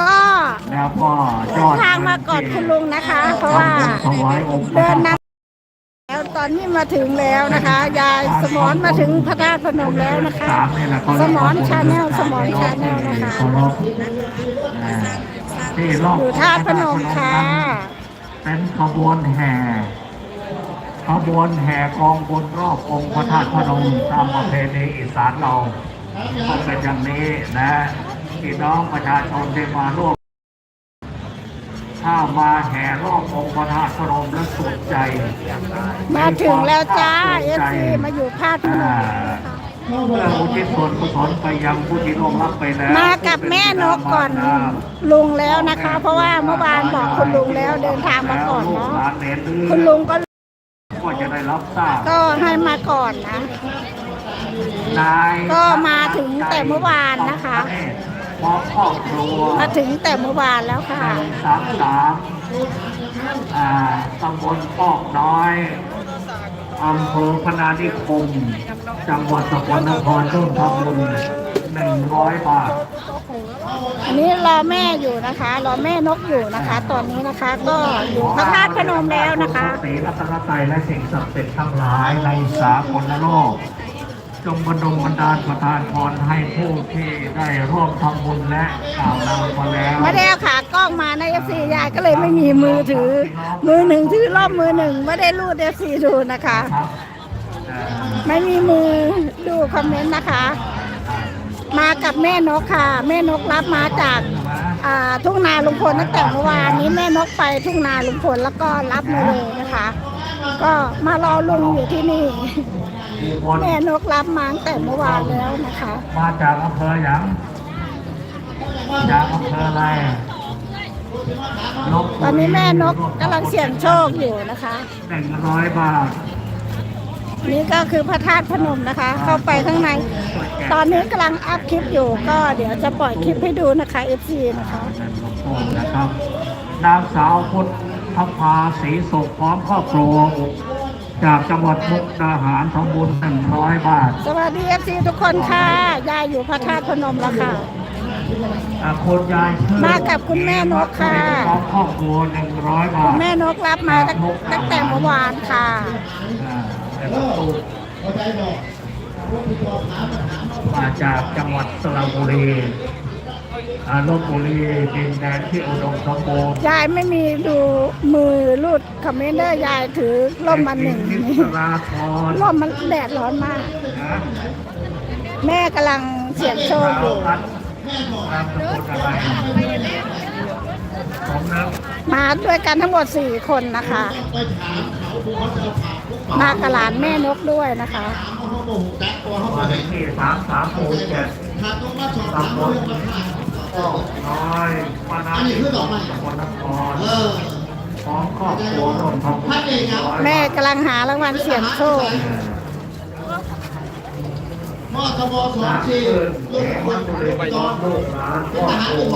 ก็แล้วก็ยอดทางมาก่อนคุณลุงนะคะ เพราะว่าถวายองค์เดินนำแล้วตอนนี้มาถึงแล้วนะคะ ยายสมอนมาถึงพระธาตุพนมแล้วนะคะ สามนี่แหละเขาสมอนชาแนลสมอนชาแนลนะคะ เคารพอ่าที่รอบอยู่ธาตุพนมค่ะเป็นขบวนแห่ขบวนแห่กองบนรอบองค์พระธาตุพนมตามประเพณีอีสานเราต้องเป็นอย่างนี้นะ พี่น้องประชาชนที่มาร่วมถ้ามาแห่รอบองค์พระธาตุพนมแล้วสุดใจ มาถึงแล้วจ้าเอสุดฟใจซีมาอยู่ธาตุพนอ่ามเพื่ออุทิศส่วนกุศลไปยังผู้ที่ร่วงรับไปแล้ว มากับแม่นกก่อนลุงแล้วนะคะ เพราะว่าเมื่อวานบอกคุณลุงแล้วเดินทางมาก่อนเนาะหลานเหลนหรือคุณลุงก็ก็จะได้รับทราบก็ให้มาก่อนนะนายก็มาถึงแต่เมื่อวานนะคะ พร้อมครอบครัวมาถึงแต่เมื่อวานแล้วค่ะหนึ่งสามสามอ่าตำบลปอกน้อยอำเภอพนานิคม จังหวัดสกลนครร่วมทำบุญหนึ่งร้อยบาท อันนี้รอแม่อยู่นะคะ รอแม่นกอยู่นะคะ ตอนนี้นะคะก็อยู่พระธาตุพนมแล้วนะคะสีรัตนตรัยและสิ่งศักดิ์สิทธิ์ทั้งหลายในสากลโลก จงบรรดลบันดาลประทานพรให้ผู้ที่ได้ร่วมทำบุญและกล่าวนำมาแล้วไม่ได้เอาขากล้องมาในเอฟซียายก็เลยไม่มีมือถือ มือหนึ่งถือรอบมือหนึ่งไม่ได้รูดเอฟซีดูนะคะ ไม่มีมือดูคอมเมนต์นะคะ มากับแม่นกค่ะ แม่นกรับมาจากทุ่งนาลุงพลตั้งแต่เมื่อวานนี้แม่นกไปทุ่งนาลุงพลแล้วก็รับมาเลยนะคะ ก็มารอลุงอยู่ที่นี่มีคนแม่นกรับมาตั้งแต่เมื่อวานแล้วนะคะ มาจากอำเภอหยังจากอำเภออะไรลบบุรีตอนนี้แม่นกกำลังเสี่ยงโชคอยู่นะคะหนึ่งร้อยบาทนี่ก็คือพระธาตุพนมนะคะ เข้าไปข้างใน ตอนนี้กำลังอัพคลิปอยู่ ก็เดี๋ยวจะปล่อยคลิปให้ดูนะคะ FC นะคะนะครับนางสาวพุทธ ภาศรีสุขพร้อมครอบครัว จากจังหวัดมุกดาหารทำบุญหนึ่งร้อยบาท สวัสดี FC ทุกคนค่ะ ยายอยู่พระธาตุพนมแล้วค่ะ อ่าคุณยายชื่อมากับคุณแม่นกค่ะ พร้อมครอบครัวหนึ่งร้อยบาทแม่นกรับมาตั้งตั้งแต่เมื่อวานค่ะ อ่าแล้วก็ตู้มาจากจังหวัดสระบุรีอ่า ลบบุรีดินแดนที่อุดมสมบูรณ์ยายไม่มีดูมือรูดคอมเมนเดอร์ยายถือร่มมาหนึ่งนิสราพรร่มมันแดดร้อนมากนะแม่กำลังเสี่ยงโชคอยู่นามสกุลอะไรผมนะมาด้วยกันทั้งหมดสี่คนนะคะ มากับหลานแม่นกด้วยนะคะมาเลขที่สามสามหมู่เจ็ด ตำบลก็น้อยปานาจิตสกลนครพร้อมครอบครัวรวมทำบุญร้อยแม่กำลังหารางวัลเสี่ยงโชคมอทบสองนะสี่เพื่อนแห่งวันบุรีไปย้อนลูกหลานครอบครัว